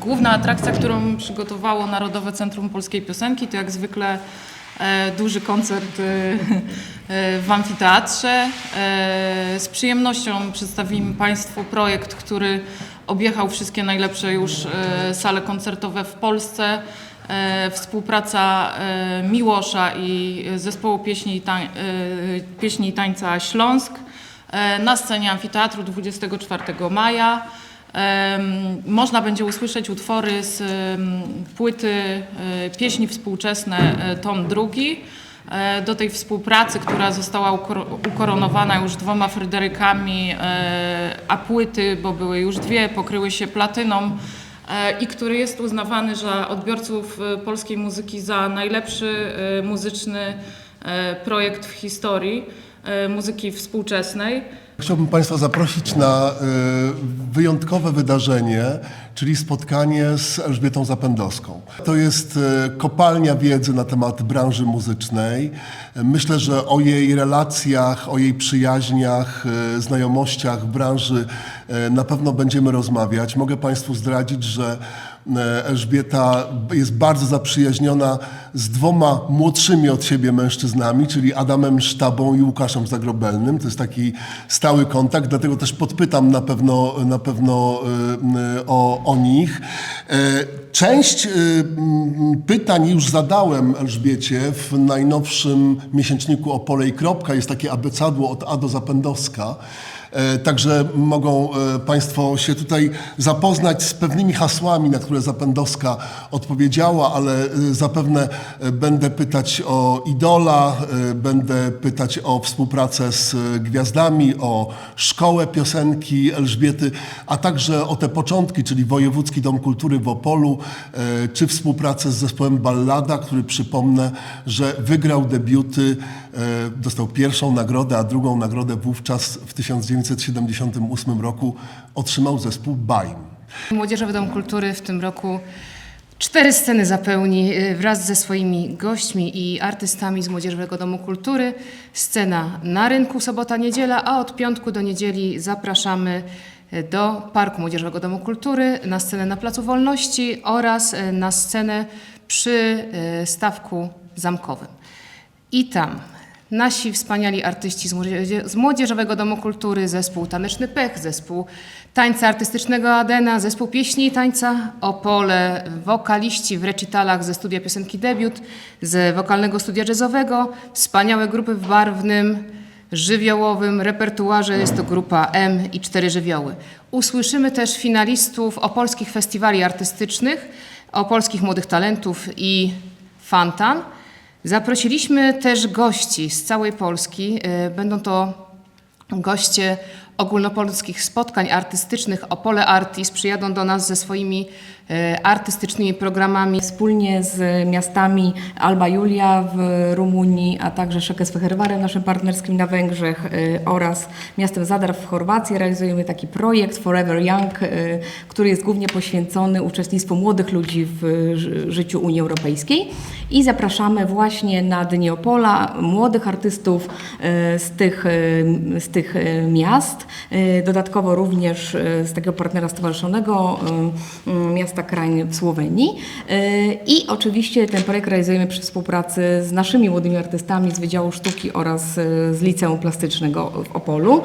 Główna atrakcja, którą przygotowało Narodowe Centrum Polskiej Piosenki, to jak zwykle e, duży koncert e, e, w amfiteatrze. Z przyjemnością przedstawimy Państwu projekt, który objechał wszystkie najlepsze już sale koncertowe w Polsce. Współpraca Miłosza i Zespołu Pieśni i, tań, Pieśni i Tańca Śląsk na scenie amfiteatru 24 maja. Można będzie usłyszeć utwory z płyty e, Pieśni Współczesne, e, tom drugi. E, Do tej współpracy, która została ukor- ukoronowana już dwoma Fryderykami, a płyty, bo były już dwie, pokryły się platyną i który jest uznawany za odbiorców polskiej muzyki za najlepszy muzyczny projekt w historii muzyki współczesnej. Chciałbym Państwa zaprosić na y, wyjątkowe wydarzenie, czyli spotkanie z Elżbietą Zapędowską. To jest y, kopalnia wiedzy na temat branży muzycznej. Myślę, że o jej relacjach, o jej przyjaźniach, y, znajomościach w branży na pewno będziemy rozmawiać. Mogę Państwu zdradzić, że Elżbieta jest bardzo zaprzyjaźniona z dwoma młodszymi od siebie mężczyznami, czyli Adamem Sztabą i Łukaszem Zagrobelnym. To jest taki stały kontakt, dlatego też podpytam na pewno, na pewno e, e, o, o nich. E, Część m, pytań już zadałem Elżbiecie w najnowszym miesięczniku Opole i Kropka. Jest takie abecadło od A do Zapędowska. E, Także mogą e, Państwo się tutaj zapoznać z pewnymi hasłami, na które Zapędowska odpowiedziała, ale e, zapewne będę pytać o idola, będę pytać o współpracę z gwiazdami, o szkołę piosenki Elżbiety, a także o te początki, czyli Wojewódzki Dom Kultury w Opolu, czy współpracę z zespołem Ballada, który przypomnę, że wygrał debiuty, dostał pierwszą nagrodę, a drugą nagrodę wówczas w 1978 roku otrzymał zespół Baim. Młodzieżowy Dom Kultury w tym roku cztery sceny zapełni y, wraz ze swoimi gośćmi i artystami z Młodzieżowego Domu Kultury. Scena na rynku sobota, niedziela, a od piątku do niedzieli zapraszamy y, do Parku Młodzieżowego Domu Kultury, na scenę na Placu Wolności oraz na scenę przy stawku zamkowym. I tam nasi wspaniali artyści z, Młodzieżowego Domu Kultury, zespół Taneczny Pech, zespół tańca artystycznego Adena, zespół pieśni i tańca Opole, wokaliści w recitalach ze studia piosenki Debiut, z wokalnego studia jazzowego, wspaniałe grupy w barwnym, żywiołowym repertuarze, jest to grupa M i cztery żywioły. Usłyszymy też finalistów opolskich festiwali artystycznych, opolskich młodych talentów i Fantan. Zaprosiliśmy też gości z całej Polski. Y, Będą to goście ogólnopolskich spotkań artystycznych. Opole Artis przyjadą do nas ze swoimi artystycznymi programami. Wspólnie z miastami Alba Julia w Rumunii, a także Szekesfeherwarem, naszym partnerskim na Węgrzech y, oraz miastem Zadar w Chorwacji realizujemy taki projekt Forever Young, y, który jest głównie poświęcony uczestnictwu młodych ludzi w ży- życiu Unii Europejskiej. I zapraszamy właśnie na Dni Opola młodych artystów z tych, z tych miast. Dodatkowo również z takiego partnera stowarzyszonego y, miasta Krań w Słowenii. Y, I oczywiście ten projekt realizujemy przy współpracy z naszymi młodymi artystami z Wydziału Sztuki oraz y, z Liceum Plastycznego w Opolu.